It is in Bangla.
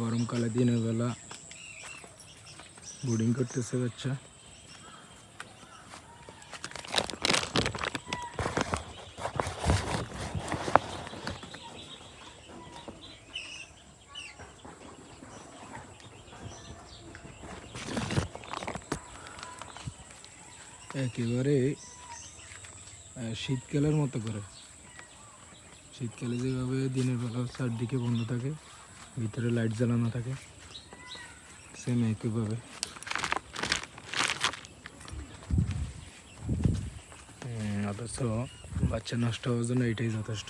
গরমকালে দিনের বেলা বোর্ডিং করতেছে বাচ্চা। একেবারে শীতকালের মতো করে। শীতকালে যেভাবে দিনের বেলা চারদিকে বন্ধ থাকে, ভিতরে লাইট জ্বালানো থাকে সেম একইভাবে। অথচ বাচ্চা নষ্ট হওয়ার জন্য এটাই যথেষ্ট।